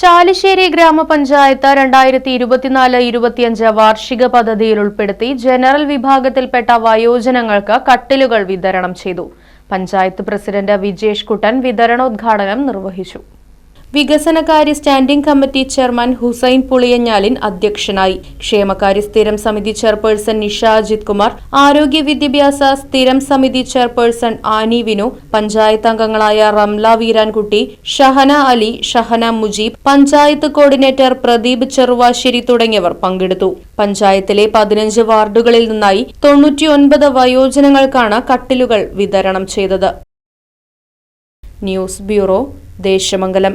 ചാലിശ്ശേരി ഗ്രാമപഞ്ചായത്ത് രണ്ടായിരത്തി ഇരുപത്തിനാല് ഇരുപത്തിയഞ്ച് വാർഷിക പദ്ധതിയിൽ ഉൾപ്പെടുത്തി ജനറൽ വിഭാഗത്തിൽപ്പെട്ട വയോജനങ്ങൾക്ക് കട്ടിലുകൾ വിതരണം ചെയ്തു. പഞ്ചായത്ത് പ്രസിഡന്റ് വിജേഷ് കുട്ടൻ വിതരണോദ്ഘാടനം നിർവഹിച്ചു. വികസനകാര്യ സ്റ്റാൻഡിംഗ് കമ്മിറ്റി ചെയർമാൻ ഹുസൈൻ പുളിയഞ്ഞാലിൻ അധ്യക്ഷനായി. ക്ഷേമകാര്യ സ്ഥിരം സമിതി ചെയർപേഴ്സൺ നിഷ അജിത് കുമാർ ആരോഗ്യ വിദ്യാഭ്യാസ സ്ഥിരം സമിതി ചെയർപേഴ്സൺ ആനി വിനു പഞ്ചായത്ത് അംഗങ്ങളായ റംല വീരാൻകുട്ടി ഷഹന അലി ഷഹന മുജീബ് പഞ്ചായത്ത് കോർഡിനേറ്റർ പ്രദീപ് ചെറുവാശ്ശേരി തുടങ്ങിയവർ പങ്കെടുത്തു. പഞ്ചായത്തിലെ പതിനഞ്ച് വാർഡുകളിൽ നിന്നായി തൊണ്ണൂറ്റിയൊൻപത് വയോജനങ്ങൾക്കാണ് കട്ടിലുകൾ വിതരണം ചെയ്തത്. News bureau Desamangalam.